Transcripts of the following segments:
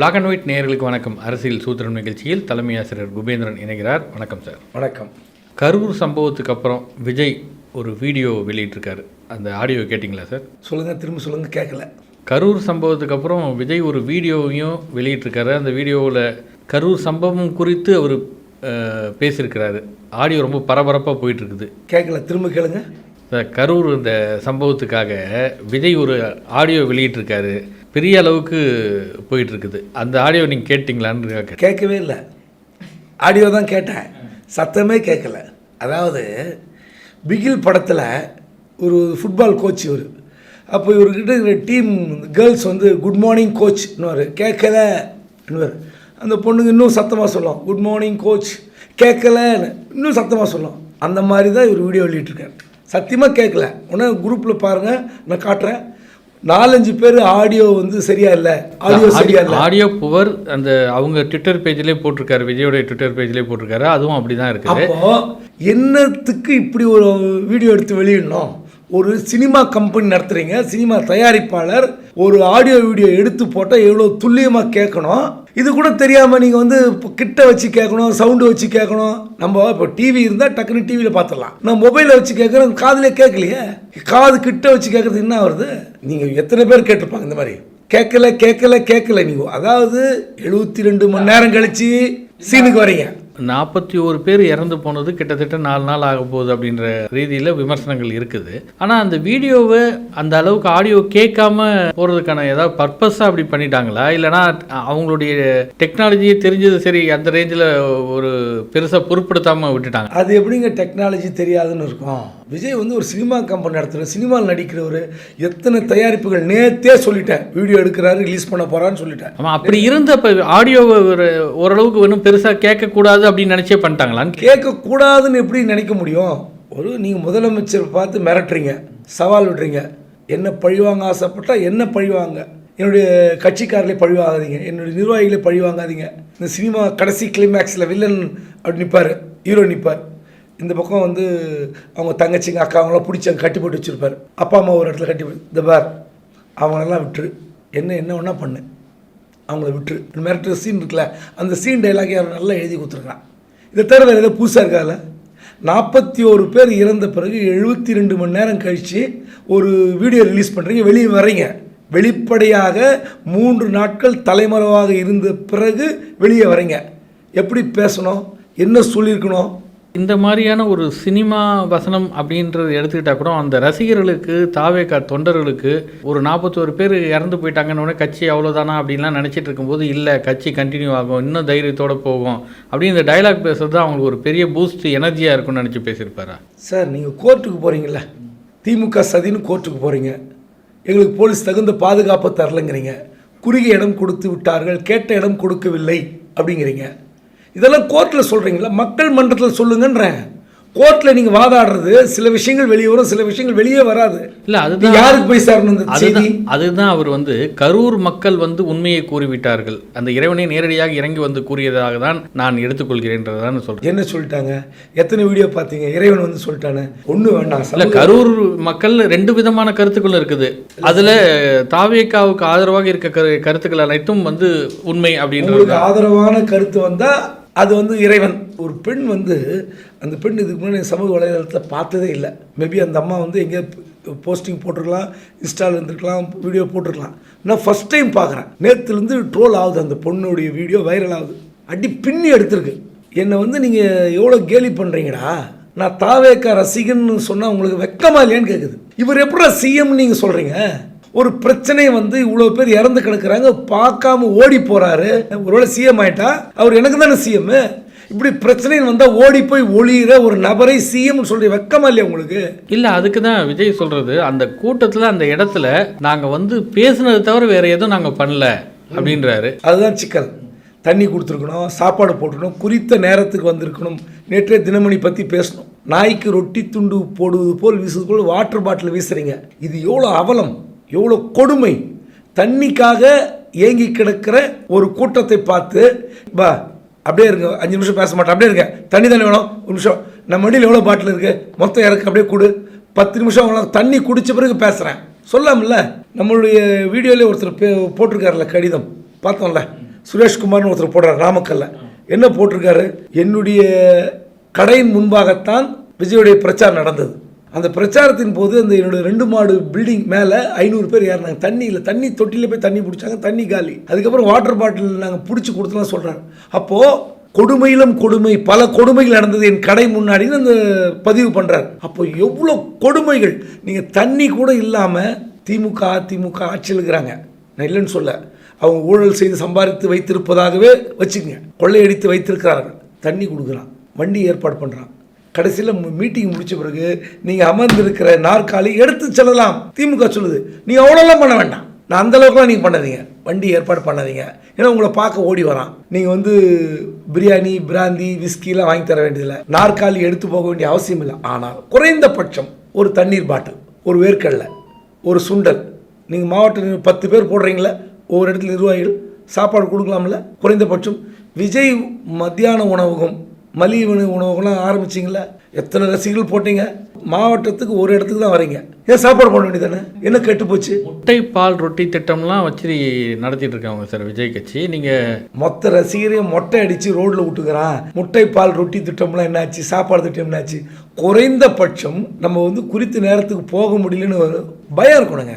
Black and white நேயர்களுக்கு வணக்கம். அரசியல் சூத்திரம் நிகழ்ச்சியில் தலைமை ஆசிரியர் குபேந்திரன் இணைகிறார். வணக்கம் சார் வணக்கம். கரூர் சம்பவத்துக்கு அப்புறம் விஜய் ஒரு வீடியோ வெளியிட்டிருக்காரு. அந்த ஆடியோ கேட்டிங்களா சார் சொல்லுங்கள் திரும்ப சொல்லுங்கள் கேட்கல. கரூர் சம்பவத்துக்கு அப்புறம் விஜய் ஒரு வீடியோவையும் வெளியிட்டிருக்காரு. அந்த வீடியோவில் கரூர் சம்பவம் குறித்து அவர் பேசியிருக்கிறாரு. ஆடியோ ரொம்ப பரபரப்பாக போயிட்டுருக்குது. கேட்கல திரும்ப கேளுங்க. கரூர் இந்த சம்பவத்துக்காக விஜய் ஒரு ஆடியோ வெளியிட்டிருக்காரு. பெரிய அளவுக்கு போயிட்டுருக்குது. அந்த ஆடியோ நீங்கள் கேட்டிங்களான்னு கேட்க கேட்கவே இல்லை. ஆடியோ தான் கேட்டேன். சத்தமே கேட்கல. அதாவது பிகில் படத்தில் ஒரு ஃபுட்பால் கோச் இவர். அப்போ இவர்கிட்ட இருக்கிற டீம் கேர்ள்ஸ் வந்து குட் மார்னிங் கோச்னுவார் கேட்கலன்னுவார் கேட்கல அந்த பொண்ணுங்க இன்னும் சத்தமாக சொல்லும். குட் மார்னிங் கோச் கேட்கலன்னு இன்னும் சத்தமாக சொல்லும். அந்த மாதிரி தான் இவர் வீடியோ வெளியிட்டிருக்காரு. சத்தியமாக கேட்கல. உடனே குரூப்பில் பாருங்கள் நான் காட்டுறேன். நாலஞ்சு பேர் ஆடியோ வந்து சரியா இல்லை. ஆடியோ சரியா இல்லை. ஆடியோ புவர் அந்த அவங்க ட்விட்டர் பேஜ்லேயே போட்டிருக்காரு விஜயோடைய ட்விட்டர் பேஜ்லேயே போட்டிருக்காரு அதுவும் அப்படி தான் இருக்குது என்னத்துக்கு இப்படி ஒரு வீடியோ எடுத்து வெளியிடணும்? ஒரு சினிமா கம்பெனி நடத்துறீங்க சினிமா தயாரிப்பாளர் ஒரு ஆடியோ வீடியோ எடுத்து போட்டால் எவ்வளோ துல்லியமாக கேட்கணும்? இது கூட தெரியாமல் நீங்கள் வந்து இப்போ கிட்ட வச்சு கேட்கணும் சவுண்டு வச்சு கேட்கணும். நம்ம இப்போ டிவி இருந்தால் டக்குன்னு டிவியில் பார்த்துடலாம் நான் மொபைலில் வச்சு கேட்குறேன் காதிலே கேட்கலையே. காது கிட்ட வச்சு கேட்குறது என்ன வருது நீங்கள் எத்தனை பேர் கேட்டிருப்பாங்க இந்த மாதிரி? கேட்கல கேட்கல கேட்கல. நீங்கள் அதாவது எழுபத்தி ரெண்டு மணி நேரம் கழிச்சு சீனுக்கு வரீங்க. நாற்பத்தி ஒரு பேர் இறந்து போனது கிட்டத்தட்ட நாலு நாள் ஆக போகுது அப்படின்ற ரீதியில் விமர்சனங்கள் இருக்குது. ஆனால் அந்த வீடியோவை அந்த அளவுக்கு ஆடியோ கேட்காம போகிறதுக்கான ஏதாவது பர்பஸாக அப்படி பண்ணிட்டாங்களா? இல்லைனா அவங்களுடைய டெக்னாலஜியே தெரிஞ்சது சரி அந்த ரேஞ்சில் ஒரு பெருசாக பொருட்படுத்தாமல் விட்டுட்டாங்க. அது எப்படிங்க டெக்னாலஜி தெரியாதுன்னு இருக்கும்? விஜய் வந்து ஒரு சினிமா கம்பெனி நடத்துகிற சினிமாவில் நடிக்கிறவர் எத்தனை தயாரிப்புகள் நேத்தே சொல்லிட்டேன் வீடியோ எடுக்கிறாரு ரிலீஸ் பண்ண போகிறான்னு சொல்லிட்டேன் ஆமாம் அப்படி இருந்த இப்போ ஆடியோவை ஒரு ஓரளவுக்கு வேணும் பெருசாக கேட்கக்கூடாது அப்படின்னு நினச்சே பண்ணிட்டாங்களான்னு கேட்கக்கூடாதுன்னு எப்படி நினைக்க முடியும்? ஒரு நீங்கள் முதலமைச்சர் பார்த்து மிரட்டுறீங்க சவால் விடுறீங்க. என்ன பழிவாங்க ஆசைப்பட்டால் என்ன பழிவாங்க? என்னுடைய கட்சிக்காரர்களே பழிவாகாதீங்க என்னுடைய நிர்வாகிகளே பழிவாங்காதீங்க. இந்த சினிமா கடைசி கிளைமேக்ஸில் வில்லன் அப்படி நிற்பார் ஹீரோ நிற்பார் இந்த பக்கம் வந்து அவங்க தங்கச்சிங்க அக்கா அவங்களாம் பிடிச்சாங்க கட்டி போட்டு வச்சுருப்பார். அப்பா அம்மா ஒரு இடத்துல கட்டி இந்த பார் அவங்களெல்லாம் விட்டுரு. என்ன என்ன ஒன்றா பண்ணு. அவங்கள விட்டுரு. மிரட்டுற சீன் இருக்குல்ல அந்த சீன் டைலாக் யாரும் நல்லா எழுதி கொடுத்துருக்கான் இதை தவிர வேறு எதாவது புதுசாக இருக்காதுல்ல நாற்பத்தி ஒரு பேர் இறந்த பிறகு எழுபத்தி ரெண்டு மணி நேரம் கழித்து ஒரு வீடியோ ரிலீஸ் பண்ணுறீங்க வெளியே வரீங்க வெளிப்படையாக மூன்று நாட்கள் தலைமறைவாக இருந்த பிறகு வெளியே வரீங்க எப்படி பேசணும்? என்ன சொல்லியிருக்கணும்? இந்த மாதிரியான ஒரு சினிமா வசனம் அப்படின்றது எடுத்துக்கிட்டால் கூட அந்த ரசிகர்களுக்கு தாவேக்கா தொண்டர்களுக்கு ஒரு நாற்பத்தோரு பேர் இறந்து போயிட்டாங்கன்னு கட்சி அவ்வளோதானா அப்படின்லாம் நினச்சிட்டு இருக்கும்போது இல்லை கட்சி கண்டினியூ ஆகும் இன்னும் தைரியத்தோட போகும் அப்படின்னு இந்த டைலாக் பேசுறது தான் அவங்களுக்கு ஒரு பெரிய பூஸ்ட் எனர்ஜியாக இருக்கும்னு நினச்சி பேசியிருப்பாரா? சார் நீங்கள் கோர்ட்டுக்கு போகிறீங்கள திமுக சதின்னு கோர்ட்டுக்கு போகிறீங்க எங்களுக்கு போலீஸ் தகுந்த பாதுகாப்பை தரலைங்கிறீங்க. குறுகிய இடம் கொடுத்து விட்டார்கள் கேட்ட இடம் கொடுக்கவில்லை அப்படிங்கிறீங்க. இதெல்லாம் கோர்ட்டில் சொல்கிறீங்களா மக்கள் மன்றத்தில் சொல்லுங்கன்றேன். கோர்ட்டில் நீங்கள் வாதாடுறது சில விஷயங்கள் வெளியே வரும் சில விஷயங்கள் வெளியே வராது. இல்லை அதுதான் யாருக்கு போய் சேரணும் அதுதான் அதுதான் அவர் வந்து கரூர் மக்கள் வந்து உண்மையை கூறிவிட்டார்கள். அந்த இறைவனை நேரடியாக இறங்கி வந்து கூறியதாக தான் நான் எடுத்துக்கொள்கிறேன்றதான் சொல்கிறேன் என்ன சொல்லிட்டாங்க? எத்தனை வீடியோ பார்த்தீங்க? இறைவன் வந்து சொல்லிட்டானே. ஒன்றும் வேண்டாம் இல்ல கரூர் மக்கள் ரெண்டு விதமான கருத்துக்கள் இருக்குது. அதுல தாவேக்காவுக்கு ஆதரவாக இருக்க கரு கருத்துக்கள் அனைத்தும் வந்து உண்மை அப்படின்றது. ஆதரவான கருத்து வந்தால் அது வந்து இறைவன். ஒரு பெண் வந்து அந்த பெண் இதுக்கு முன்னாடி சமூக வலைதளத்தில் பார்த்ததே இல்லை. மேபி அந்த அம்மா வந்து எங்கேயோ போஸ்டிங் போட்டிருக்கலாம் இன்ஸ்டாவில் இருந்திருக்கலாம் வீடியோ போட்டிருக்கலாம். நான் ஃபஸ்ட் டைம் பார்க்குறேன். நேற்றுலேருந்து ட்ரோல் ஆகுது அந்த பொண்ணுடைய வீடியோ வைரல் ஆகுது. அடி பின்னி எடுத்திருக்கு. என்னை வந்து நீங்கள் எவ்வளோ கேலி பண்ணுறீங்கடா நான் தாவேக்கா ரசிகன்னு சொன்னால் உங்களுக்கு வெக்கமா இல்லையான்னு கேட்குது இவர் எப்படா சிஎம் நீங்கள் சொல்கிறீங்க ஒரு பிரச்சனை வந்து இவ்வளோ பேர் இறந்து கிடக்குறாங்க பார்க்காம ஓடி போறாரு. ஒருவேளை சிஎம் ஆயிட்டா? அவர் எனக்கு தானே சிஎம் இப்படி பிரச்சனை வந்தால் ஓடி போய் ஒளியிற ஒரு நபரை சிஎம் சொல்லி வெக்கமா இல்லையா உங்களுக்கு? இல்ல அதுக்கு தான் விஜய் சொல்றது. அந்த கூட்டத்துல அந்த இடத்துல நாங்க வந்து பேசுனது தவிர வேற எதுவும் நாங்க பண்ணல அப்படின்றாரு. அதுதான் சிக்கல். தண்ணி கொடுத்துருக்கணும் சாப்பாடு போட்டுக்கணும் குறித்த நேரத்துக்கு வந்திருக்கணும். நேற்றே தினமணி பற்றி பேசணும். நாய்க்கு ரொட்டி துண்டு போடுவது போல் வீசுவது போல் வாட்டர் பாட்டில் வீசுறீங்க. இது எவ்வளோ அவலம்? எவ்வளோ கொடுமை. தண்ணிக்காக ஏங்கி கிடக்கிற ஒரு கூட்டத்தை பார்த்து பா அப்படியே இருங்க அஞ்சு நிமிஷம் பேச மாட்டேன் அப்படியே இருங்க. தண்ணி தானே வேணும்? ஒரு நிமிஷம். நம்ம வண்டியில் எவ்வளோ பாட்டில் இருக்குது மொத்தம் இறக்கு அப்படியே கொடு. பத்து நிமிஷம் அவ்வளோ தண்ணி குடித்த பிறகு பேசுகிறேன் சொல்லாமல்ல நம்மளுடைய வீடியோலேயே ஒருத்தர் பே போட்டிருக்காருல கடிதம். பார்த்தோம்ல சுரேஷ்குமார்னு ஒருத்தர் போடுறார் நாமக்கல்ல. என்ன போட்டிருக்காரு? என்னுடைய கடையின் முன்பாகத்தான் விஜயுடைய பிரச்சாரம் நடந்தது. அந்த பிரச்சாரத்தின் போது அந்த என்னோட ரெண்டு மாடு பில்டிங் மேலே ஐநூறு பேர் ஏறினாங்க. தண்ணியில் தண்ணி தொட்டியில் போய் தண்ணி பிடிச்சாங்க. தண்ணி காலி. அதுக்கப்புறம் வாட்டர் பாட்டில் நாங்கள் பிடிச்சி கொடுத்துலாம் சொல்கிறாரு அப்போது கொடுமையிலும் கொடுமை பல கொடுமைகள் நடந்தது என் கடை முன்னாடின்னு அந்த பதிவு பண்ணுறார் அப்போ எவ்வளோ கொடுமைகள். நீங்கள் தண்ணி கூட இல்லாமல் திமுக அதிமுக ஆட்சியில் இருக்கிறாங்க. நான் இல்லைன்னு சொல்ல. அவங்க ஊழல் செய்து சம்பாதித்து வைத்திருப்பதாகவே வச்சுக்கங்க. கொள்ளையடித்து வைத்திருக்கிறார்கள். தண்ணி கொடுக்குறான். வண்டி ஏற்பாடு பண்ணுறான் கடைசியில் மீட்டிங் முடிச்ச பிறகு நீங்கள் அமர்ந்திருக்கிற நாற்காலி எடுத்து செல்லலாம். திமுக சொல்லுது நீங்கள் அவ்வளோலாம் பண்ண வேண்டாம். நான் அந்த அளவுக்குலாம் நீங்கள் பண்ணாதீங்க. வண்டி ஏற்பாடு பண்ணாதீங்க. ஏன்னா உங்களை பார்க்க ஓடி வரான். நீங்கள் வந்து பிரியாணி பிராந்தி விஸ்கிலாம் வாங்கி தர வேண்டியதில்லை. நாற்காலி எடுத்து போக வேண்டிய அவசியம் இல்லை. ஆனால் குறைந்தபட்சம் ஒரு தண்ணீர் பாட்டில் ஒரு வேர்க்கடலை ஒரு சுண்டல். நீங்கள் மாவட்ட பத்து பேர் போடுறீங்களே ஒவ்வொரு இடத்துல நிர்வாகிகள் சாப்பாடு கொடுக்கலாம்ல? குறைந்தபட்சம் விஜய் மத்தியான உணவகம் மலிவு உணவு- உணவகம்லாம் ஆரம்பிச்சிங்களா எத்தனை ரசிகர்கள் போட்டீங்க? மாவட்டத்துக்கு ஒரு இடத்துக்கு தான் வரீங்க. ஏன் சாப்பாடு போட வேண்டியதானே என்ன கெட்டு போச்சு முட்டை பால் ரொட்டி திட்டம்லாம் வச்சு நடத்திட்டு இருக்காங்க சார் விஜய் கட்சி. நீங்கள் மொத்த ரசிகரையும் மொட்டை அடித்து ரோட்டில் விட்டுக்கிறான். முட்டை பால் ரொட்டி திட்டம்லாம் என்னாச்சு? சாப்பாடு திட்டம் என்னாச்சு? குறைந்தபட்சம் நம்ம வந்து குறித்த நேரத்துக்கு போக முடியலன்னு ஒரு பயம் இருக்கணுங்க.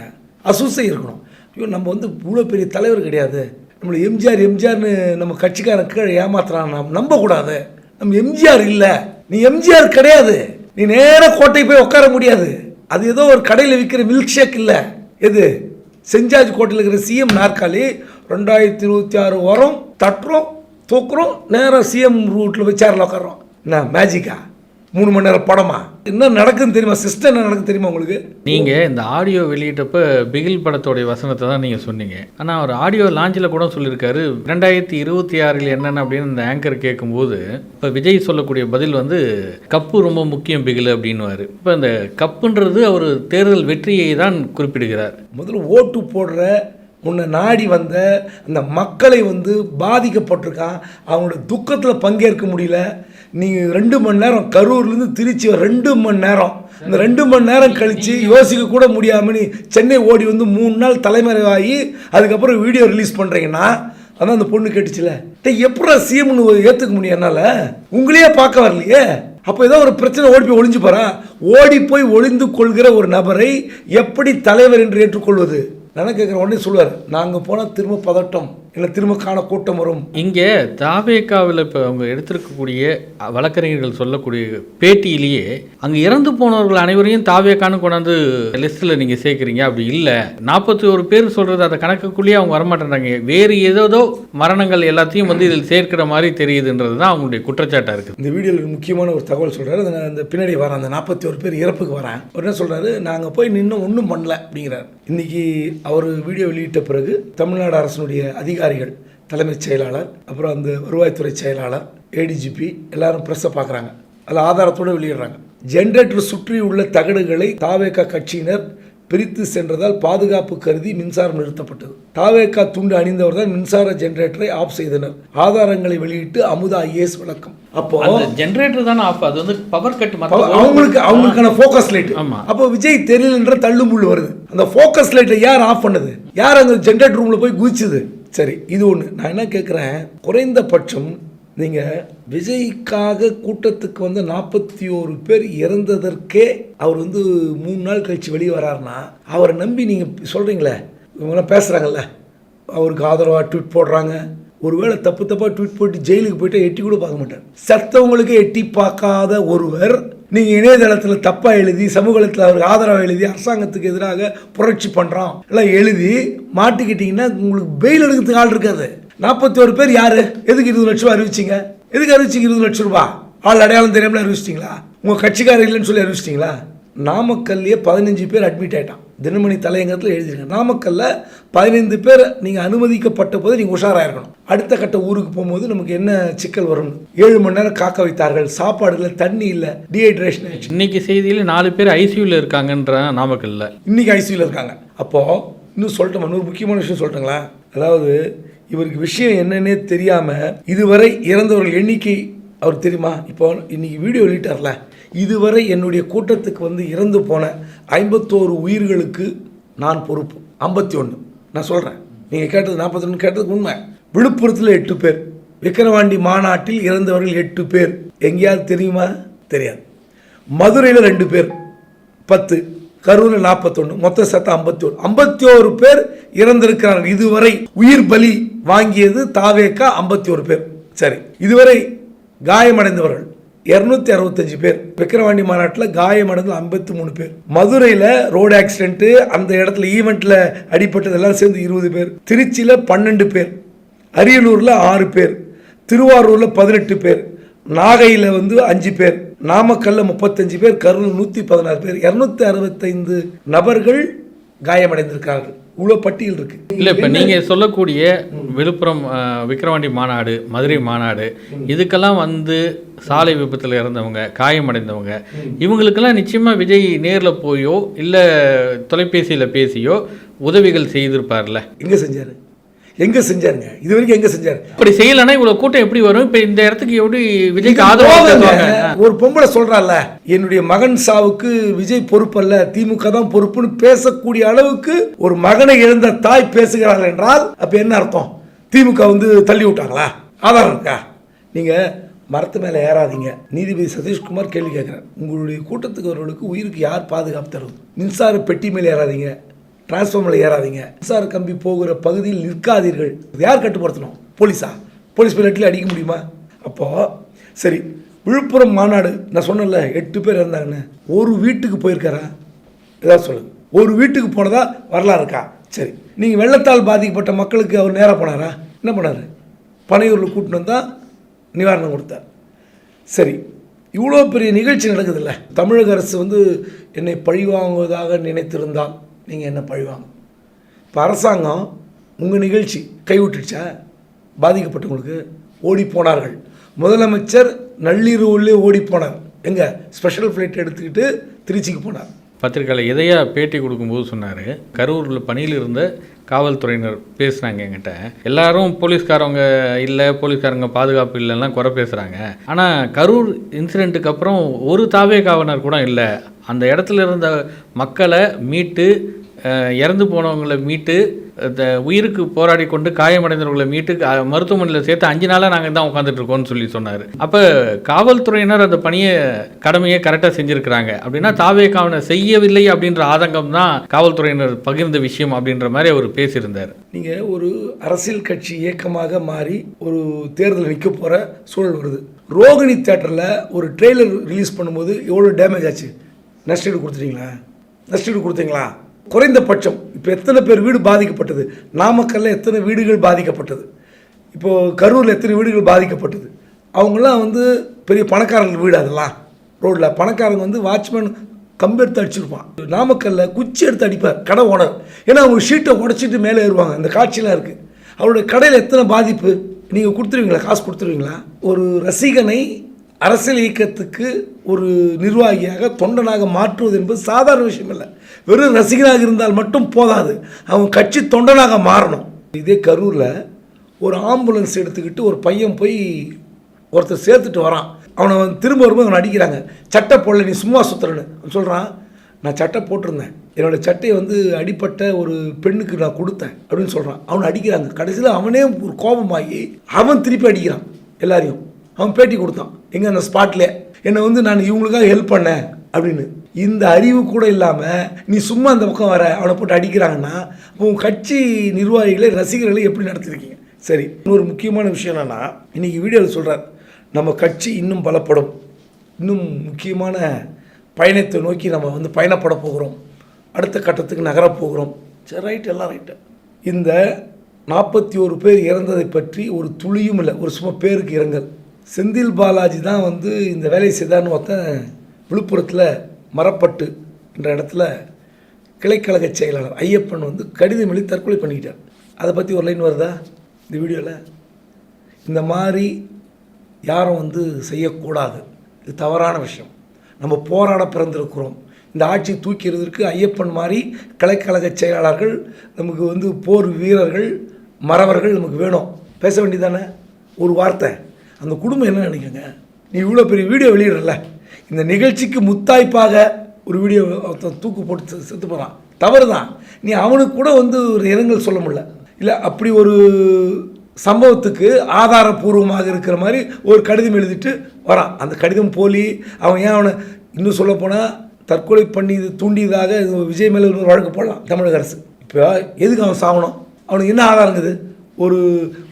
அசூசை இருக்கணும். ஐயோ நம்ம வந்து இவ்வளோ பெரிய தலைவர் கிடையாது. நம்மளை எம்ஜிஆர் எம்ஜிஆர்னு நம்ம கட்சிக்காரன் கீழே ஏமாத்துறான். நாம் நம்பக்கூடாது நம்ம எம்ஜிஆர் இல்லை. நீ எம்ஜிஆர் கிடையாது. நீ நேராக கோட்டை போய் உட்கார முடியாது. அது ஏதோ ஒரு கடையில் விற்கிற மில்க் ஷேக் இல்லை. எது? செஞ்சாஜ் கோட்டையில் இருக்கிற சிஎம் நாற்காலி ரெண்டாயிரத்தி இருபத்தி ஆறு உரம் தட்டுறோம் தூக்குறோம் நேராக சிஎம் ரூட்டில் போய் சேரில் உட்காறோம் என்ன மேஜிக்கா மூணு மணி நேரம் படமா? என்ன நடக்குதுன்னு தெரியுமா? சிஸ்டம் என்ன நடக்குது தெரியுமா உங்களுக்கு? நீங்கள் இந்த ஆடியோ வெளியிட்டப்ப பிகில் படத்தோடைய வசனத்தை தான் நீங்கள் சொன்னீங்க. ஆனால் அவர் ஆடியோ லாஞ்சில் கூட சொல்லியிருக்காரு ரெண்டாயிரத்தி இருபத்தி ஆறில் என்னென்ன? அப்படின்னு இந்த ஆங்கர் கேட்கும்போது இப்போ விஜய் சொல்லக்கூடிய பதில் வந்து கப்பு ரொம்ப முக்கியம் பிகில் அப்படின்னுவார். இப்போ இந்த கப்புன்றது அவர் தேர்தல் வெற்றியை தான் குறிப்பிடுகிறார். முதல்ல ஓட்டு போடுற உன்னை நாடி வந்த அந்த மக்களை வந்து பாதிக்கப்பட்டிருக்கான். அவங்களோட துக்கத்தில் பங்கேற்க முடியல. நீங்கள் ரெண்டு மணி நேரம் கரூர்லேருந்து திருச்சி ரெண்டு மணி நேரம். இந்த ரெண்டு மணி நேரம் கழித்து யோசிக்க கூட முடியாமல் சென்னை ஓடி வந்து மூணு நாள் தலைமறைவாகி அதுக்கப்புறம் வீடியோ ரிலீஸ் பண்ணுறீங்கன்னா அதான் அந்த பொண்ணு கேட்டுச்சுல. டேய் எப்படா சிஎம்னு ஏற்றுக்க முடியும் என்னால்? உங்களையே பார்க்க வரலையே? அப்போ ஏதோ ஒரு பிரச்சனை ஓடி போய் ஒளிஞ்சு போகிறேன் ஓடி போய் ஒளிந்து கொள்கிற ஒரு நபரை எப்படி தலைவர் என்று ஏற்றுக்கொள்வது? நான் கேட்குறேன் உடனே சொல்லுவார் நாங்கள் போனால் திரும்ப பதட்டம். இல்லை திரும்ப காண கூட்டம் வரும். இங்கே தாவேக்காவில் இப்போ அவங்க எடுத்திருக்கக்கூடிய வழக்கறிஞர்கள் சொல்லக்கூடிய பேட்டியிலேயே அங்கே இறந்து போனவர்கள் அனைவரையும் தாவேக்கான்னு கொண்டாந்து லிஸ்ட்டில் நீங்கள் சேர்க்குறீங்க. அப்படி இல்லை. நாற்பத்தி ஒரு பேர் சொல்கிறது அந்த கணக்குக்குள்ளேயே அவங்க வரமாட்டேன்றாங்க. வேறு ஏதோ மரணங்கள் எல்லாத்தையும் வந்து இதில் சேர்க்கிற மாதிரி தெரியுதுன்றது தான் அவங்களுடைய குற்றச்சாட்டாக இருக்குது இந்த வீடியோவில் முக்கியமான ஒரு தகவல் சொல்கிறாரு அந்த பின்னாடி வரேன். அந்த நாற்பத்தி ஒரு பேர் இறப்புக்கு வரேன். அவர் என்ன சொல்கிறாரு நாங்கள் போய் நின்று ஒன்றும் பண்ணல அப்படிங்கிறார். இன்னைக்கு அவர் வீடியோ வெளியிட்ட பிறகு தமிழ்நாடு அரசினுடைய அதிகாரிகள் தலைமைச் செயலாளர் அப்புறம் அந்த வருவாய்த்துறை செயலாளர் ஏடிஜிபி எல்லாரும் ப்ரெஸ்ஸை பார்க்குறாங்க. அதில் ஆதாரத்தோடு வெளியிடுறாங்க. ஜென்ரேட்டர் சுற்றி உள்ள தகடுகளை தாவேக்கா கட்சியினர் பிரித்து சென்றதால் பாதுகாப்பு கருதி மின்சாரம் நிறுத்தப்பட்டது. தாவேக்கா துண்டு அணிந்தவர் தான் மின்சார ஜெனரேட்டரை ஆஃப் செய்தனர். ஆதாரங்களை வெளியிட்டு அமுதா ஐஏஎஸ் விளக்கம். அப்போ அந்த ஜென்ரேட்டர் தானே ஆஃப் அது வந்து பவர் கட் அவ- அவங்களுக்கு அவங்களுக்கான ஃபோக்கஸ் லைட். அப்போ விஜய் தெரியலன்ற தள்ளுமுள்ளு வருது. அந்த ஃபோக்கஸ் லைட்டை யார் ஆஃப் பண்ணது? யார் அந்த ஜென்ரேட்டர் ரூம்ல போய் குதிச்சுது? சரி இது ஒன்று நான் என்ன கேட்குறேன் குறைந்தபட்சம் நீங்கள் விஜய்க்காக கூட்டத்துக்கு வந்து நாற்பத்தி ஒரு பேர் இறந்ததற்கே அவர் வந்து மூணு நாள் கழிச்சு வெளியே வராருன்னா அவரை நம்பி நீங்கள் சொல்கிறீங்களே இவங்கெல்லாம் பேசுகிறாங்கல்ல அவருக்கு ஆதரவாக ட்வீட் போடுறாங்க. ஒருவேளை தப்பு தப்பாக ட்வீட் போட்டு ஜெயிலுக்கு போயிட்டு எட்டி கூட பார்க்க மாட்டார். சத்தவங்களுக்கு எட்டி பார்க்காத ஒருவர் நீங்கள் இணையதளத்தில் தப்பாக எழுதி சமூகத்தில் அவருக்கு ஆதரவாக எழுதி அரசாங்கத்துக்கு எதிராக புரட்சி பண்ணுறோம் எல்லாம் எழுதி மாட்டிக்கிட்டீங்கன்னா உங்களுக்கு பெயில் எடுக்கிறதுக்கு ஆள் இருக்காது. நாற்பத்தி ஒரு பேர் யார்? எதுக்கு இருபது லட்சம் ரூபா அறிவிச்சிங்க? எதுக்கு அறிவிச்சிங்க இருபது லட்சம் ரூபா ஆள் அடையாளம் தெரியாமல் அறிவிச்சிட்டிங்களா? உங்கள் கட்சிக்காரர் இல்லைன்னு சொல்லி அறிவிச்சிட்டிங்களா? நாமக்கல்லையே பதினஞ்சு பேர் அட்மிட் ஆயிட்டான். தினமணி தலையங்கத்தில் எழுதியிருக்கேன் நாமக்கல்ல பதினைந்து பேர் நீங்கள் அனுமதிக்கப்பட்ட போது நீங்கள் உஷாராயிருக்கணும். அடுத்த கட்ட ஊருக்கு போகும்போது நமக்கு என்ன சிக்கல் வரும்? ஏழு மணி நேரம் காக்க வைத்தார்கள். சாப்பாடு இல்லை தண்ணி இல்லை டீஹைட்ரேஷன் ஆயிடுச்சு. இன்னைக்கு செய்தியில் நாலு பேர் ஐசியூவில் இருக்காங்கன்ற நாமக்கல்ல. இன்னைக்கு ஐசியூவில் இருக்காங்க. அப்போது இன்னும் சொல்லட்டுமா? இன்னொரு முக்கியமான விஷயம் சொல்லட்டுங்களா? அதாவது இவருக்கு விஷயம் என்னன்னே தெரியாமல் இதுவரை இறந்தவர்கள் எண்ணிக்கை அவர் தெரியுமா? இப்போ இன்னைக்கு வீடியோ வெளியிட்டார்ல இதுவரை என்னுடைய கூட்டத்துக்கு வந்து இறந்து போன ஐம்பத்தோரு உயிர்களுக்கு நான் பொறுப்பு. ஐம்பத்தி ஒன்று நான் சொல்கிறேன் நீங்கள் கேட்டது நாற்பத்தொன்று கேட்டதுக்கு உண்மை. விழுப்புரத்தில் எட்டு பேர் விக்கிரவாண்டி மாநாட்டில் இறந்தவர்கள் எட்டு பேர். எங்கேயாவது தெரியுமா? தெரியாது. மதுரையில் ரெண்டு பேர் பத்து. கரூரில் நாற்பத்தொன்று மொத்த சத்தம் ஐம்பத்தி ஒன்று ஐம்பத்தி ஒரு பேர் இறந்திருக்கிறார்கள். இதுவரை உயிர் பலி வாங்கியது தாவேக்கா ஐம்பத்தி ஒரு பேர். சரி. இதுவரை காயமடைந்தவர்கள் இரநூத்தி அறுபத்தஞ்சு பேர். விக்கிரவாண்டி மாநாட்டில் காயமடைந்து ஐம்பத்தி மூணு பேர். மதுரையில் ரோடு ஆக்சிடென்ட்டு அந்த இடத்துல ஈவெண்ட்டில் அடிபட்டதெல்லாம் சேர்ந்து இருபது பேர். திருச்சியில் பன்னெண்டு பேர். அரியலூரில் ஆறு பேர். திருவாரூரில் பதினெட்டு பேர். நாகையில் வந்து அஞ்சு பேர். நாமக்கல்ல முப்பத்தஞ்சு பேர். கரூர் நூற்றி பதினாறு பேர். இரநூத்தி அறுபத்தைந்து நபர்கள் காயமடைந்திருக்கிறார்கள். இவ்வளோ பட்டியல் இருக்கு. இல்ல இப்ப நீங்க சொல்லக்கூடிய விழுப்புரம் அஹ், விக்கிரவாண்டி மாநாடு மதுரை மாநாடு இதுக்கெல்லாம் வந்து சாலை விபத்துல இறந்தவங்க காயமடைந்தவங்க இவங்களுக்கெல்லாம் நிச்சயமா விஜய் நேர்ல போயோ இல்ல தொலைபேசியில பேசியோ உதவிகள் செய்திருப்பார்ல? எங்கே செஞ்சாரு? எங்கே செஞ்சாருங்க? இது வரைக்கும் எங்கே செஞ்சாரு? அப்படி செய்யலைன்னா இவ்வளவு கூட்டம் எப்படி வரும்? இப்ப இந்த இடத்துக்கு எப்படி விஜய்க்கு ஆதரவு ஒரு பொம்பளை சொல்றால என்னுடைய மகன் சாவுக்கு விஜய் பொறுப்பல்ல திமுக தான் பொறுப்புன்னு பேசக்கூடிய அளவுக்கு ஒரு மகனை இழந்த தாய் பேசுகிறாள் என்றால் அப்ப என்ன அர்த்தம்? திமுக வந்து தள்ளி விட்டாங்களா? ஆதாரம் இருக்கா? நீங்க மரத்து மேல ஏறாதீங்க. நீதிபதி சதீஷ்குமார் கேள்வி கேட்குறார். உங்களுடைய கூட்டத்துக்கு வரவர்களுக்கு உயிருக்கு யார் பாதுகாப்பு தருவது? மின்சார பெட்டி மேல ஏறாதீங்க. டிரான்ஸ்ஃபார்மரில் ஏறாதீங்க. மின்சார கம்பி போகிற பகுதியில் நிற்காதீர்கள். யார் கட்டுப்படுத்தணும்? போலீஸா? போலீஸ் பிள்ளட்டில் அடிக்க முடியுமா? அப்போது சரி விழுப்புரம் மாநாடு நான் சொன்னேன்ல எட்டு பேர் இருந்தாங்கன்னு ஒரு வீட்டுக்கு போயிருக்காரா? ஏதாவது சொல்லுங்க. ஒரு வீட்டுக்கு போனதா வரலாறு இருக்கா? சரி நீங்கள் வெள்ளத்தால் பாதிக்கப்பட்ட மக்களுக்கு அவர் நேராக போனாரா? என்ன பண்ணார்? பனையூரில் கூட்டின்னு வந்தால் நிவாரணம் கொடுத்தார். சரி இவ்வளோ பெரிய நிகழ்ச்சி நடக்குதுல்ல? தமிழக அரசு வந்து என்னை பழிவாங்குவதாக நினைத்திருந்தால் நீங்கள் என்ன பழிவாங்க? இப்போ அரசாங்கம் உங்கள் நிகழ்ச்சி கைவிட்டுச்சா பாதிக்கப்பட்டவங்களுக்கு ஓடி போனார்கள். முதலமைச்சர் நள்ளிரவுலேயே ஓடி போனார். எங்கே? ஸ்பெஷல் ஃப்ளைட் எடுத்துக்கிட்டு திருச்சிக்கு போனார். பத்திரிகையில் எதையா பேட்டி கொடுக்கும்போது சொன்னார். கரூரில் பணியில் இருந்த காவல்துறையினர் பேசுனாங்க என்கிட்ட. எல்லாரும் போலீஸ்காரவங்க இல்லை போலீஸ்காரங்க பாதுகாப்பு இல்லைலாம் குறை பேசுகிறாங்க ஆனால் கரூர் இன்சிடெண்ட்டுக்கு அப்புறம் ஒரு தாவே காவலர் கூட இல்லை. அந்த இடத்துல இருந்த மக்களை மீட்டு இறந்து போனவங்களை மீட்டு உயிருக்கு போராடி கொண்டு காயமடைந்தவர்களை மீட்டு மருத்துவமனையில் சேர்த்து அஞ்சு நாளாக நாங்கள் தான் உட்காந்துட்டு இருக்கோம்னு சொல்லி சொன்னார். அப்போ காவல்துறையினர் அந்த பணியை கடமையை கரெக்டாக செஞ்சுருக்கிறாங்க. அப்படின்னா தாவே காவனை செய்யவில்லை அப்படின்ற ஆதங்கம் தான் காவல்துறையினர் பகிர்ந்த விஷயம் அப்படின்ற மாதிரி அவர் பேசியிருந்தார். நீங்கள் ஒரு அரசியல் கட்சி இயக்கமாக மாறி ஒரு தேர்தல் நிற்க போகிற சூழல் வருது. ரோகிணி தேட்டரில் ஒரு ட்ரெய்லர் ரிலீஸ் பண்ணும்போது எவ்வளோ டேமேஜ் ஆச்சு? நஷ்டீடு கொடுத்துட்டீங்களா? நஷ்டீடு கொடுத்தீங்களா? குறைந்தபட்சம். இப்போ எத்தனை பேர் வீடு பாதிக்கப்பட்டது? நாமக்கல்ல எத்தனை வீடுகள் பாதிக்கப்பட்டது? இப்போது கரூரில் எத்தனை வீடுகள் பாதிக்கப்பட்டது? அவங்களாம் வந்து பெரிய பணக்காரங்க வீடு அதெல்லாம். ரோட்டில் பணக்காரங்க வந்து வாட்ச்மேன் கம்பு எடுத்து அடிச்சிருப்பான். நாமக்கல்ல குச்சி எடுத்து அடிப்பார் கடை ஓனர். ஏன்னா அவங்க ஷீட்டை உடச்சிட்டு மேலே ஏறுவாங்க. அந்த காட்சியெலாம் இருக்குது அவருடைய கடையில் எத்தனை பாதிப்பு? நீங்கள் கொடுத்துருவீங்களா? காசு கொடுத்துருவீங்களா? ஒரு ரசிகனை அரசியல் இயக்கத்துக்கு ஒரு நிர்வாகியாக தொண்டனாக மாற்றுவது என்பது சாதாரண விஷயம் இல்லை வெறும் ரசிகனாக இருந்தால் மட்டும் போதாது. அவன் கட்சி தொண்டனாக மாறணும். இதே கரூரில் ஒரு ஆம்புலன்ஸ் எடுத்துக்கிட்டு ஒரு பையன் போய் ஒருத்தர் சேர்த்துட்டு வரான். அவனை வந்து திரும்ப வரும்போது அவனை அடிக்கிறாங்க சட்டை போடல நீ சும்மா சுத்துறன்னு. அவன் சொல்கிறான் நான் சட்டை போட்டிருந்தேன். என்னோட சட்டையை வந்து அடிப்பட்ட ஒரு பெண்ணுக்கு நான் கொடுத்தேன். அப்படின்னு சொல்கிறான் அவனை அடிக்கிறாங்க. கடைசியில் அவனே ஒரு கோபமாகி அவன் திருப்பி அடிக்கிறான். எல்லாரையும். அவன் பேட்டி கொடுத்தான். எங்கே அந்த ஸ்பாட்லேயே என்னை வந்து நான் இவங்களுக்காக ஹெல்ப் பண்ணேன். அப்படின்னு. இந்த அறிவு கூட இல்லாமல் நீ சும்மா அந்த பக்கம் வர அவனை போட்டு அடிக்கிறாங்கன்னா இப்போ உன் கட்சி நிர்வாகிகளை ரசிகர்களை எப்படி நடத்திருக்கீங்க? சரி இன்னொரு முக்கியமான விஷயம் என்னன்னா இன்றைக்கி வீடியோவில் சொல்கிறார் நம்ம கட்சி இன்னும் பலப்படும். இன்னும் முக்கியமான பயணத்தை நோக்கி நம்ம வந்து பயணப்பட போகிறோம். அடுத்த கட்டத்துக்கு நகரப்போகிறோம் சரி ரைட் எல்லாம் ரைட்டு இந்த நாற்பத்தி ஒரு பேர் இறந்ததை பற்றி ஒரு துளியும் இல்லை ஒரு சும்மா பேருக்கு இறங்கல் செந்தில் பாலாஜி தான் வந்து இந்த வேலையை செய்தான்னு ஒருத்தன் விழுப்புரத்தில் மரப்பட்டு என்ற இடத்துல கிளைக்கழக செயலாளர் ஐயப்பன் வந்து கடிதம் எழுதி தற்கொலை பண்ணிக்கிட்டார். அதை பற்றி ஒரு லைன் வருதா? இந்த வீடியோவில் இந்த மாதிரி யாரும் வந்து செய்யக்கூடாது. இது தவறான விஷயம். நம்ம போராட பிறந்திருக்கிறோம். இந்த ஆட்சி தூக்கிறதுக்கு ஐயப்பன் மாதிரி கலைக்கழக செயலாளர்கள் நமக்கு வந்து போர் வீரர்கள் மறவர்கள் நமக்கு வேணும். பேச வேண்டியதானே ஒரு வார்த்தை. அந்த குடும்பம் என்ன நினைக்குங்க நீ இவ்வளோ பெரிய வீடியோ வெளியிடல இந்த நிகழ்ச்சிக்கு முத்தாய்ப்பாக ஒரு வீடியோ ஒருத்தன் தூக்கு போட்டு செத்து போகிறான் தவறு தான் நீ அவனுக்கு கூட வந்து ஒரு இரங்கல் சொல்ல முடியல. இல்லை அப்படி ஒரு சம்பவத்துக்கு ஆதாரபூர்வமாக இருக்கிற மாதிரி ஒரு கடிதம் எழுதிட்டு வரான். அந்த கடிதம் போலி அவன் ஏன் அவனை இன்னும் சொல்லப்போனால் தற்கொலை பண்ணி இது தூண்டியதாக விஜய் மேலே ஒரு வழக்கு போடலாம் தமிழக அரசு. இப்போ எதுக்கு அவன் சாகணும்? அவனுக்கு என்ன ஆதாரம் இருக்குது? ஒரு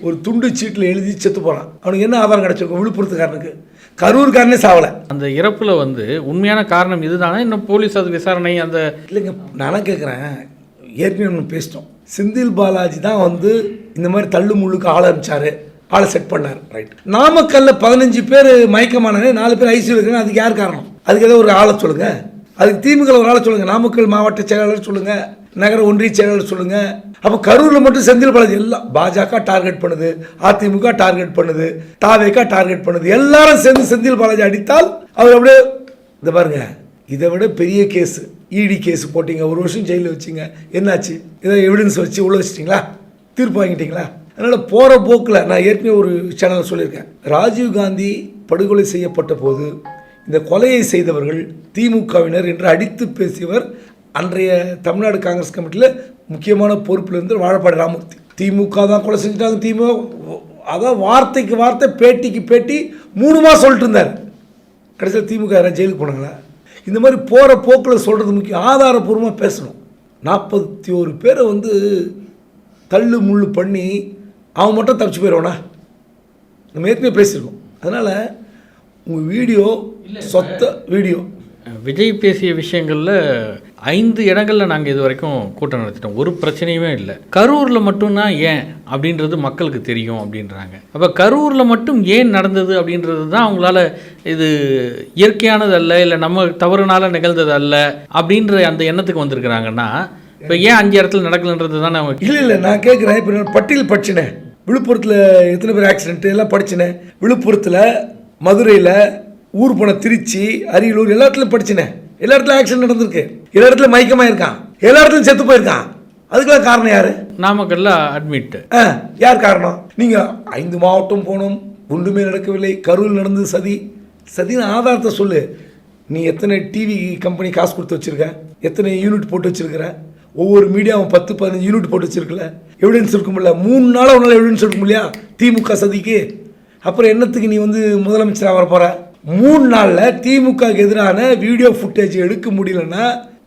ஒரு துண்டு சீட்டில் எழுதி செத்து போகிறான் அவனுக்கு என்ன ஆதாரம் கிடச்சிருக்கும்? விழுப்புரத்துக்காரனுக்கு. கரூர்காரனே சாவலை. அந்த இறப்புல வந்து உண்மையான காரணம் இதுதானே? இன்னும் போலீஸ் அது விசாரணை அந்த இல்லைங்க நானும் கேட்குறேன் ஏற்கனவே நம்ம பேசிட்டோம். செந்தில் பாலாஜி தான் வந்து இந்த மாதிரி தள்ளு முள்ளுக்கு ஆள் அனுப்பிச்சாரு. ஆளை செட் பண்ணார். ரைட் நாமக்கல்ல பதினஞ்சு பேர் மயக்கமானே நாலு பேர் ஐசியூ இருக்கிறேன் அதுக்கு யார் காரணம்? அதுக்கு ஏதோ ஒரு ஆளை சொல்லுங்க. அதுக்கு திமுக ஒரு ஆளை சொல்லுங்க. நாமக்கல் மாவட்ட செயலாளர் சொல்லுங்க. நகர ஒன்றிய செயலாளர் சொல்லுங்க. அப்போ கரூரில் மட்டும் செந்தில் பாலாஜி எல்லாம் பாஜக டார்கெட் பண்ணுது. அதிமுக டார்கெட் பண்ணுது. தாவேக்கா டார்கெட் பண்ணுது. எல்லாரும் சேர்ந்து செந்தில் பாலாஜி அடித்தால் அவர் அப்படியே இந்த பாருங்க இதை விட பெரிய கேஸ் இடி கேஸ் போட்டீங்க. ஒரு வருஷம் ஜெயிலில் வச்சிங்க. என்னாச்சு? இதை எவிடன்ஸ் வச்சு உள்ள வச்சிட்டிங்களா? தீர்ப்பு வாங்கிட்டீங்களா? அதனால் போகிற போக்கில் நான் ஏற்கனவே ஒரு சேனலில் சொல்லியிருக்கேன். ராஜீவ் காந்தி படுகொலை செய்யப்பட்ட போது இந்த கொலையை செய்தவர்கள் திமுகவினர் என்று அடித்து பேசியவர் அன்றைய தமிழ்நாடு காங்கிரஸ் கமிட்டியில் முக்கியமான பொறுப்பில் இருந்து வாழப்பாடி ராமூர்த்தி திமுக தான் கொலை செஞ்சுட்டாங்க திமுக அதான் வார்த்தைக்கு வார்த்தை பேட்டிக்கு பேட்டி மூணு மாதம் சொல்லிட்டு இருந்தார். கடைசியில் திமுக யாராவது ஜெயிலுக்கு போனாங்களா? இந்த மாதிரி போகிற போக்கில் சொல்கிறது முக்கியம். ஆதாரபூர்வமாக பேசணும். நாற்பத்தி ஒரு பேரை வந்து தள்ளு முள்ளு பண்ணி அவன் மட்டும் தப்பிச்சு போயிடுவானா நம்ம ஏற்கனவே பேசியிருக்கோம். அதனால் உங்கள் வீடியோ சொத்த வீடியோ. விஜய் பேசிய விஷயங்களில் ஐந்து இடங்களில் நாங்கள் இது வரைக்கும் கூட்டம் நடத்திட்டோம். ஒரு பிரச்சனையுமே இல்லை. கரூரில் மட்டும்தான் ஏன் அப்படின்றது மக்களுக்கு தெரியும் அப்படின்றாங்க. அப்போ கரூரில் மட்டும் ஏன் நடந்தது அப்படின்றது தான் அவங்களால இது இயற்கையானது அல்ல இல்லை நம்ம தவறுனால நிகழ்ந்தது அல்ல அப்படின்ற அந்த எண்ணத்துக்கு வந்திருக்கிறாங்கன்னா இப்போ ஏன் அஞ்சு இடத்துல நடக்கலன்றது தானே அவங்க இல்லை இல்லை நான் கேட்குறேன் இப்போ பட்டியல் படிச்சினேன் விழுப்புரத்தில் எத்தனை பேர் ஆக்சிடென்ட் எல்லாம் படிச்சினேன் விழுப்புரத்தில் மதுரையில் ஊர் போன திருச்சி அரியலூர் எல்லாத்துலையும் படிச்சினேன் எல்லா இடத்துலையும் ஆக்சிடென்ட் நடந்திருக்கு. எல்லா இடத்துலையும் மயக்கமாக இருக்கான் எல்லா இடத்துலையும் செத்து போயிருக்கான். அதுக்கெல்லாம் காரணம் யார்? நாமக்கல்ல அட்மிட் யார் காரணம்? நீங்கள் ஐந்து மாவட்டம் போனோம். ஒன்றுமே நடக்கவில்லை. கரூரில் நடந்தது சதி. சதின்னு ஆதாரத்தை சொல்லு. நீ எத்தனை டிவி கம்பெனி காசு கொடுத்து வச்சிருக்க? எத்தனை யூனிட் போட்டு வச்சிருக்கிற? ஒவ்வொரு மீடியாவும் பத்து பதினஞ்சு யூனிட் போட்டு வச்சிருக்கல. எவிடன்ஸ் இருக்குமில்ல மூணு நாளாக உன்னால் எவிடன்ஸ் இருக்கும் இல்லையா திமுக சதிக்கு. அப்புறம் என்னத்துக்கு நீ வந்து முதலமைச்சராக வர போற மூணு நாளில் திமுகவுக்கு எதிரான வீடியோ ஃபுட்டேஜ் எடுக்க முடியலன்னா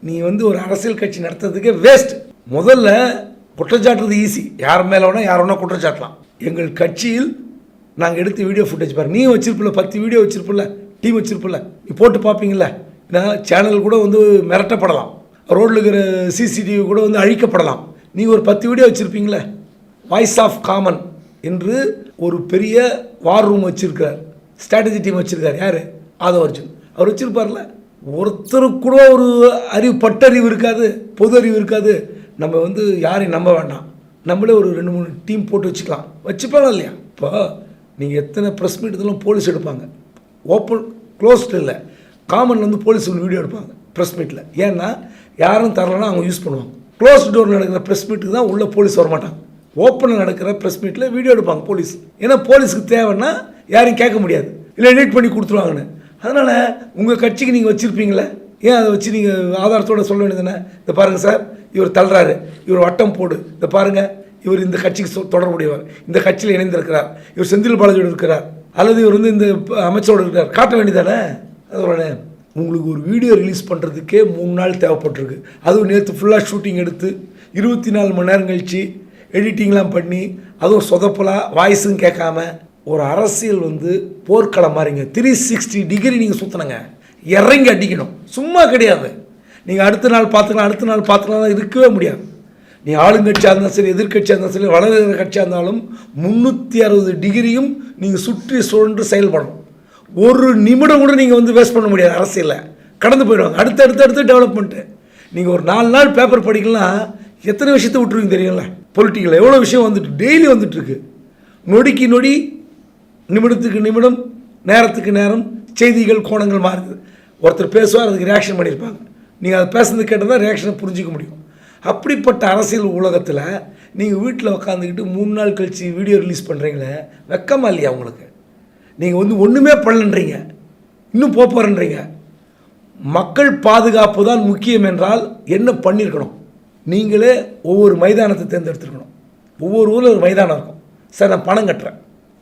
நீ வந்து ஒரு அரசியல் கட்சி நடத்துறதுக்கே வேஸ்ட் முதல்ல குற்றச்சாட்டுறது ஈஸி யார் மேலே வேணால் யார் வேணால் குற்றச்சாட்டலாம் எங்கள் கட்சியில் நாங்கள் எடுத்து வீடியோ ஃபுட்டேஜ் பாரு. நீ வச்சிருப்பில்ல பத்து வீடியோ வச்சிருப்பில்ல டீம் வச்சிருப்பில்ல. நீ போட்டு பார்ப்பீங்கள ஏன்னா சேனல் கூட வந்து மிரட்டப்படலாம். ரோட்டில் இருக்கிற சிசிடிவி கூட வந்து அழிக்கப்படலாம். நீங்கள் ஒரு பத்து வீடியோ வச்சுருப்பீங்களே வாய்ஸ் ஆஃப் காமன் என்று ஒரு பெரிய வார் ரூம் வச்சுருக்கிறார். ஸ்ட்ராட்டஜி டீம் வச்சிருக்கார். யார்? ஆதவ அர்ஜுன் அவர் வச்சிருப்பார்ல ஒருத்தருக்கு கூட ஒரு அறிவு பட்டறிவு இருக்காது பொது அறிவு இருக்காது. நம்ம வந்து யாரையும் நம்ப வேண்டாம். நம்மளே ஒரு ரெண்டு மூணு டீம் போட்டு வச்சுக்கலாம். வச்சுப்பாங்க இல்லையா? இப்போ நீங்கள் எத்தனை ப்ரெஸ் மீட் இதெல்லாம் போலீஸ் எடுப்பாங்க. ஓப்பன் க்ளோஸ்ட் இல்லை. காமன் வந்து போலீஸ் ஒரு வீடியோ எடுப்பாங்க ப்ரெஸ் மீட்டில் ஏன்னா யாரும் தரலன்னா அவங்க யூஸ் பண்ணுவாங்க. க்ளோஸ் டோர் நடக்கிற ப்ரெஸ் மீட்டுக்கு தான் உள்ளே போலீஸ் வரமாட்டாங்க. ஓப்பனில் நடக்கிற ப்ரெஸ் மீட்டில் வீடியோ எடுப்பாங்க போலீஸ் ஏன்னா போலீஸுக்கு தேவைன்னா யாரையும் கேட்க முடியாது. இல்லை எடிட் பண்ணி கொடுத்துருவாங்கன்னு. அதனால் உங்கள் கட்சிக்கு நீங்கள் வச்சுருப்பீங்களே ஏன் அதை வச்சு நீங்கள் ஆதாரத்தோட சொல்ல வேண்டியதுதானே? இந்த பாருங்கள் சார் இவர் தள்ளுறாரு. இவர் வட்டம் போடு. இந்த பாருங்கள் இவர் இந்த கட்சிக்கு சொ- தொடர்புடையவர். இந்த கட்சியில் இணைந்திருக்கிறார். இவர் செந்தில் பாலாஜியோடு இருக்கிறார். அல்லது இவர் வந்து இந்த அமைச்சரோடு இருக்கிறார். காட்ட வேண்டியதானே அதோட உங்களுக்கு ஒரு வீடியோ ரிலீஸ் பண்ணுறதுக்கே மூணு நாள் தேவைப்பட்டிருக்கு. அதுவும் நேற்று ஃபுல்லாக ஷூட்டிங் எடுத்து இருபத்தி நாலு மணி நேரம் கழித்து எடிட்டிங்லாம் பண்ணி அதுவும் சொதப்பலாக வாய்ஸும் கேட்காம ஒரு அரசியல் வந்து போர்க்களம் மாதிரிங்க த்ரீ சிக்ஸ்டி டிகிரி நீங்கள் சுற்றினங்க இறங்கி அடிக்கணும். சும்மா கிடையாது. நீங்கள் அடுத்த நாள் பார்த்துக்கலாம் அடுத்த நாள் பார்த்துக்கலாம் இருக்கவே முடியாது. நீ ஆளுங்கட்சியாக இருந்தாலும் சரி எதிர்க்கட்சியாக இருந்தாலும் சரி வளர்கிற கட்சியாக இருந்தாலும் முந்நூற்றி அறுபது டிகிரியும் நீங்கள் சுற்றி சுழன்று செயல்படணும். ஒரு நிமிடம் கூட நீங்கள் வந்து வேஸ்ட் பண்ண முடியாது அரசியலில். கடந்து போயிடுவாங்க. அடுத்து அடுத்து அடுத்து டெவலப்மெண்ட்டு நீங்கள் ஒரு நாலு நாள் பேப்பர் படிக்கலாம் எத்தனை விஷயத்தை விட்டுருவீங்க தெரியுங்களா பொலிட்டிக்கலில் எவ்வளோ விஷயம் வந்துட்டு டெய்லி வந்துட்டுருக்கு நொடிக்கு நொடி நிமிடத்துக்கு நிமிடம் நேரத்துக்கு நேரம் செய்திகள் கோணங்கள் மாறுது. ஒருத்தர் பேசுவார் அதுக்கு ரியாக்ஷன் பண்ணியிருப்பாங்க. நீங்கள் அதை பேசுறது கேட்டால் தான் ரியாக்ஷனை புரிஞ்சிக்க முடியும். அப்படிப்பட்ட அரசியல் உலகத்தில் நீங்கள் வீட்டில் உட்காந்துக்கிட்டு மூணு நாள் கழித்து வீடியோ ரிலீஸ் பண்ணுறீங்களே வெக்கமாக இல்லையா உங்களுக்கு? நீங்கள் வந்து ஒன்றுமே பண்ணலன்றீங்க. இன்னும் போப் போகிறேன்றீங்க மக்கள் பாதுகாப்பு தான் முக்கியம் என்றால் என்ன பண்ணியிருக்கணும் நீங்களே ஒவ்வொரு மைதானத்தை தேர்ந்தெடுத்துருக்கணும். ஒவ்வொரு ஊரில் ஒரு மைதானம் இருக்கும். சார் நான் பணம் கட்டுறேன்.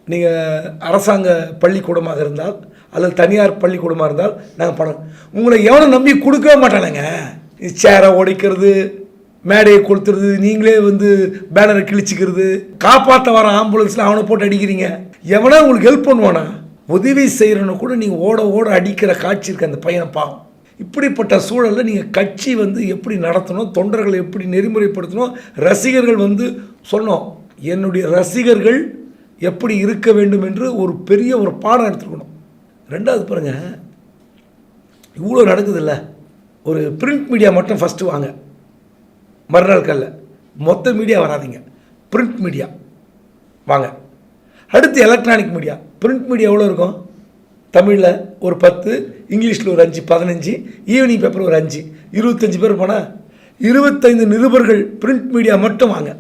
நீங்கள் அரசாங்க பள்ளிக்கூடமாக இருந்தால் அல்லது தனியார் பள்ளிக்கூடமாக இருந்தால் நாங்கள் பணம். உங்களை எவனும் நம்பி கொடுக்கவே மாட்டானுங்க. சேரை உடைக்கிறது மேடையை கொளுத்துறது நீங்களே வந்து பேனரை கிழிச்சிக்கிறது காப்பாற்ற வர ஆம்புலன்ஸில் அவனை போட்டு அடிக்கிறீங்க. எவனா உங்களுக்கு ஹெல்ப் பண்ணுவானா? உதவி செய்கிறவனை கூட நீங்கள் ஓட ஓட அடிக்கிற காட்சி இருக்கு அந்த பையனை பாவம். இப்படிப்பட்ட சூழலில் நீங்கள் கட்சி வந்து எப்படி நடத்தணும் தொண்டர்களை எப்படி நெறிமுறைப்படுத்தணும் ரசிகர்கள் வந்து சொன்னோம் என்னுடைய ரசிகர்கள் எப்படி இருக்க வேண்டும் என்று ஒரு பெரிய ஒரு பாடம் எடுத்துருக்கணும். ரெண்டாவது பாருங்கள் இவ்வளோ நடக்குதுல்ல. ஒரு பிரிண்ட் மீடியா மட்டும் ஃபஸ்ட்டு வாங்க. மறுநாள் கல்ல. மொத்த மீடியா வராதீங்க. பிரிண்ட் மீடியா வாங்க. அடுத்து எலக்ட்ரானிக் மீடியா பிரிண்ட் மீடியா எவ்வளோ இருக்கும்? தமிழில் ஒரு பத்து இங்கிலீஷில் ஒரு அஞ்சு பதினஞ்சு ஈவினிங் பேப்பர் ஒரு அஞ்சு இருபத்தஞ்சி பேர் போனால் இருபத்தைந்து நிருபர்கள் பிரிண்ட் மீடியா மட்டும் வாங்க.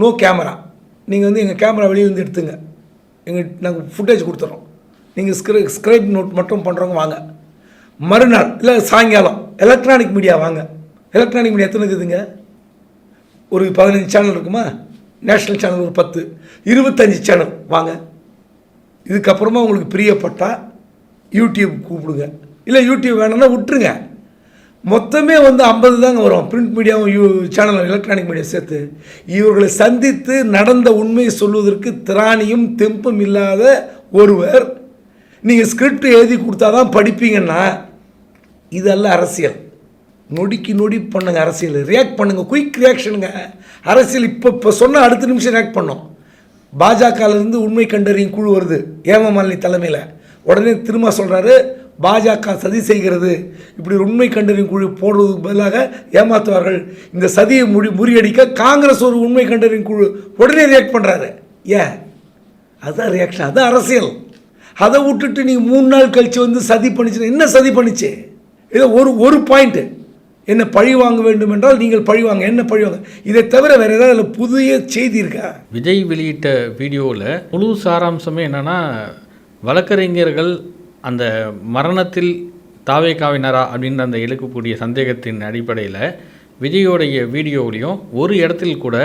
நோ கேமரா நீங்கள் வந்து எங்கள் கேமரா வெளியே வந்து எடுத்துங்க. எங்கள் நாங்கள் ஃபுட்டேஜ் கொடுத்துட்றோம் நீங்கள் ஸ்க்ரை ஸ்க்ரைப் நோட் மட்டும் பண்ணுறவங்க வாங்க. மறுநாள் இல்லை சாயங்காலம் எலக்ட்ரானிக் மீடியா வாங்க. எலக்ட்ரானிக் மீடியா எத்தனை இருக்குதுங்க? ஒரு பதினஞ்சு சேனல் இருக்குமா? நேஷ்னல் சேனல் ஒரு பத்து. இருபத்தஞ்சி சேனல் வாங்க. இதுக்கப்புறமா உங்களுக்கு பிரியப்பட்டால் யூடியூப் கூப்பிடுங்க. இல்லை யூடியூப் வேணும்னா விட்டுருங்க. மொத்தமே வந்து ஐம்பது தாங்க வரும். பிரிண்ட் மீடியாவும் யூ சேனல் எலக்ட்ரானிக் மீடியா சேர்த்து. இவர்களை சந்தித்து நடந்த உண்மையை சொல்வதற்கு திராணியும் தெம்பும் இல்லாத ஒருவர் நீங்கள் ஸ்கிரிப்ட் எழுதி கொடுத்தா தான் படிப்பீங்கன்னா இதெல்லாம் அரசியல். நொடிக்கு நொடி பண்ணுங்க அரசியல். ரியாக்ட் பண்ணுங்க. குயிக் ரியாக்ஷனுங்க அரசியல் இப்போ இப்போ சொன்னால் அடுத்த நிமிஷம் ரியாக்ட் பண்ணோம். பாஜகலேருந்து உண்மை கண்டறியும் குழு வருது. ஏமமாலினி தலைமையில். உடனே திரும்ப சொல்கிறாரு பாஜக சதி செய்கிறது. இப்படி உண்மை கண்டறியும் குழு போடுவதற்கு பதிலாக ஏமாத்துவார்கள். இந்த சதியை முடி முறியடிக்க காங்கிரஸ் ஒரு உண்மை கண்டறியும் குழு உடனே ரியாக்ட் பண்ணுறாரு ஏன்? அதுதான் ரியாக்ஷன் அதுதான் அரசியல். அதை விட்டுட்டு நீங்கள் மூணு நாள் கழித்து வந்து சதி பண்ணிச்சுன்னா என்ன சதி பண்ணிச்சு? இதை ஒரு ஒரு பாயிண்ட்டு என்ன பழி வாங்க வேண்டும் என்றால் நீங்கள் பழி வாங்க. என்ன பழி வாங்க? இதை தவிர வேறு ஏதாவது அதில் புதிய செய்தி இருக்கா? விஜய் வெளியிட்ட வீடியோவில் முழு சாராம்சமே என்னன்னா வழக்கறிஞர்கள் அந்த மரணத்தில் தாவே காவினரா அப்படின்ற அந்த எழுக்கக்கூடிய சந்தேகத்தின் அடிப்படையில் விஜயோடைய வீடியோவிலையும் ஒரு இடத்தில் கூட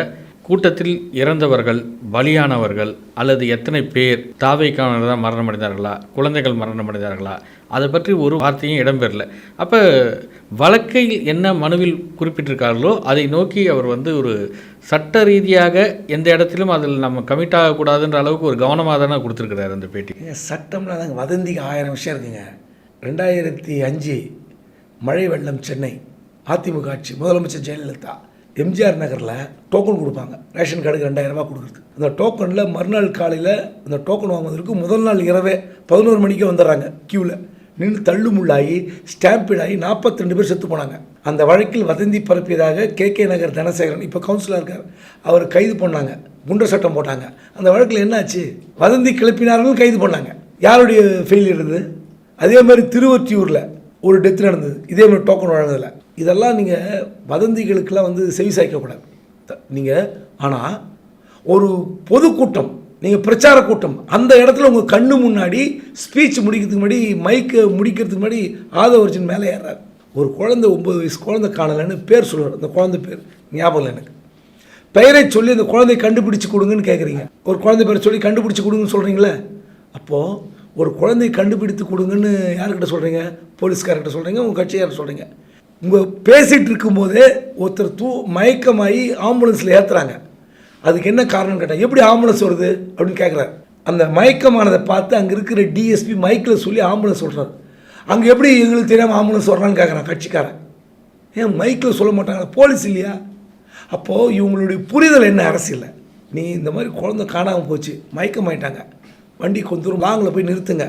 கூட்டத்தில் இறந்தவர்கள் பலியானவர்கள் அல்லது எத்தனை பேர் தாவைக்காவினர் தான் மரணமடைந்தார்களா குழந்தைகள் மரணமடைந்தார்களா அதை பற்றி ஒரு வார்த்தையும் இடம்பெறல. அப்போ வழக்கை என்ன மனுவில் குறிப்பிட்டிருக்கார்களோ அதை நோக்கி அவர் வந்து ஒரு சட்ட ரீதியாக எந்த இடத்திலும் அதில் நம்ம கமிட் ஆகக்கூடாதுன்ற அளவுக்கு ஒரு கவனமாக தானே கொடுத்துருக்குறாரு அந்த பேட்டி. ஏங்க, சட்டம்லாம் தாங்க வதந்திக்கு ஆயிரம் விஷயம் இருக்குங்க. ரெண்டாயிரத்தி அஞ்சு மழை வெள்ளம் சென்னை அதிமுக ஆட்சி முதலமைச்சர் ஜெயலலிதா எம்ஜிஆர் நகரில் டோக்கன் கொடுப்பாங்க. ரேஷன் கார்டுக்கு ரெண்டாயிரம் ரூபாய் கொடுக்குறது அந்த டோக்கனில் மறுநாள் காலையில் அந்த டோக்கன் வாங்குவதற்கு முதல் நாள் இரவே பதினோரு மணிக்கே வந்துடுறாங்க க்யூவில் நின்று தள்ளுமுள்ளாகி ஸ்டாம்பிடாகி நாற்பத்தி ரெண்டு பேர் செத்து போனாங்க. அந்த வழக்கில் வதந்தி பரப்பியதாக கே. கே. நகர் தனசேகரன் இப்போ கவுன்சிலர் இருக்கார். அவர் கைது பண்ணாங்க. குண்டர் சட்டம் போட்டாங்க. அந்த வழக்கில் என்னாச்சு? வதந்தி கிளப்பினார்கள் கைது பண்ணாங்க. யாருடைய ஃபெயிலியர் இருந்தது அதே மாதிரி திருவொற்றியூரில் ஒரு டெத் நடந்தது. இதே மாதிரி டோக்கன் வழங்குதில்ல இதெல்லாம் நீங்கள் வதந்திகளுக்கெல்லாம் வந்து செவி சாய்க்கக்கூடாது. நீங்கள் ஆனால் ஒரு பொதுக்கூட்டம் நீங்கள் பிரச்சார கூட்டம். அந்த இடத்துல உங்கள் கண்ணு முன்னாடி ஸ்பீச் முடிக்கிறதுக்கு முன்னாடி மைக்கை முடிக்கிறதுக்கு முன்னாடி ஆதவர்ஜன் மேலே ஏறாரு. ஒரு குழந்தை ஒம்பது வயசு குழந்தை காணலைன்னு பேர் சொல்லுவார். அந்த குழந்தை பேர் ஞாபகம் இல்லை எனக்கு. பெயரை சொல்லி அந்த குழந்தையை கண்டுபிடிச்சு கொடுங்கன்னு கேட்குறீங்க ஒரு குழந்தை பேரை சொல்லி கண்டுபிடிச்சு கொடுங்கன்னு சொல்கிறீங்களே அப்போது ஒரு குழந்தையை கண்டுபிடித்து கொடுங்கன்னு யார்கிட்ட சொல்கிறீங்க போலீஸ்கார்கிட்ட சொல்கிறீங்க உங்கள் கட்சியார் சொல்கிறீங்க உங்கள் பேசிகிட்டு இருக்கும்போதே ஒருத்தர் தூ மயக்கமாகி ஆம்புலன்ஸில் ஏற்றுறாங்க அதுக்கு என்ன காரணம் கேட்டால் எப்படி ஆம்புலன்ஸ் வருது அப்படின்னு கேட்குறாரு அந்த மயக்கமானதை பார்த்து அங்கே இருக்கிற டிஎஸ்பி மைக்கில் சொல்லி ஆம்புலன்ஸ் சொல்கிறார் அங்கே எப்படி எங்களுக்கு தெரியாமல் ஆம்புலன்ஸ் வர்றான்னு கேட்குறான் கட்சிக்காரன். ஏன் மைக்கில் சொல்ல மாட்டாங்களா போலீஸ் இல்லையா? அப்போது இவங்களுடைய புரிதல் என்ன அரசியல் நீ இந்த மாதிரி குழந்தை காணாமல் போச்சு மயக்கமாயிட்டாங்க. வண்டி கொஞ்ச தூரம் வாங்கல போய் நிறுத்துங்க.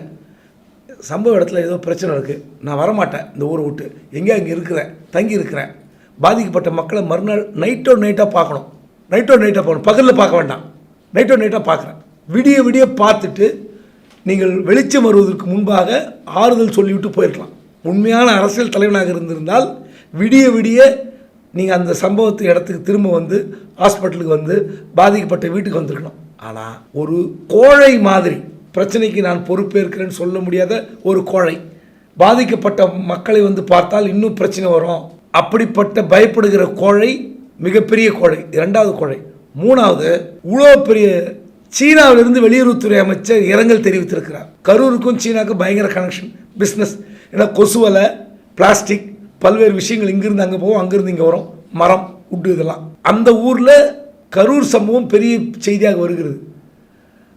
சம்பவ இடத்துல ஏதோ பிரச்சனை இருக்குது நான் வரமாட்டேன். இந்த ஊரை விட்டு. எங்கே அங்கே இருக்கிறேன் தங்கி இருக்கிறேன். பாதிக்கப்பட்ட மக்களை மறுநாள் நைட்டோ நைட்டாக பார்க்கணும். நைட்டோ நைட்டாக போகணும். பகலில் பார்க்க வேண்டாம். நைட்டோ நைட்டாக பார்க்குறேன். விடிய விடிய பார்த்துட்டு நீங்கள் வெளிச்சம் வருவதற்கு முன்பாக ஆறுதல் சொல்லிவிட்டு போயிருக்கலாம். உண்மையான அரசியல் தலைவனாக இருந்திருந்தால் விடிய விடிய நீங்கள் அந்த சம்பவத்து இடத்துக்கு திரும்ப வந்து ஹாஸ்பிட்டலுக்கு வந்து பாதிக்கப்பட்ட வீட்டுக்கு வந்திருக்கணும் ஆனால் ஒரு கோழை மாதிரி பிரச்சனைக்கு நான் பொறுப்பேற்கிறேன்னு சொல்ல முடியாத ஒரு கோழை பாதிக்கப்பட்ட மக்களை வந்து பார்த்தால் இன்னும் பிரச்சனை வரும். அப்படிப்பட்ட பயப்படுகிற கோழை மிகப்பெரிய கொலை இரண்டாவது கொலை மூணாவது இவ்வளோ பெரிய சீனாவிலிருந்து வெளியுறவுத்துறை அமைச்சர் இரங்கல் தெரிவித்திருக்கிறார். கரூருக்கும் சீனாவுக்கும் பயங்கர கனெக்ஷன் பிஸ்னஸ் ஏன்னா கொசுவலை பிளாஸ்டிக் பல்வேறு விஷயங்கள் இங்கிருந்து அங்கே போகும் அங்கிருந்து இங்கே வரும். மரம் உட்டு இதெல்லாம். அந்த ஊரில் கரூர் சம்பவம் பெரிய செய்தியாக வருகிறது.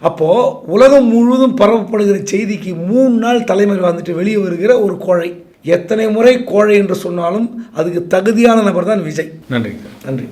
அப்போது உலகம் முழுவதும் பரவப்படுகிற செய்திக்கு மூணு நாள் தலைமுறை வந்துட்டு வெளியே வருகிற ஒரு கோழை எத்தனை முறை கோழை என்று சொன்னாலும் அதுக்கு தகுதியான நபர் தான் விஜய். சார் நன்றி.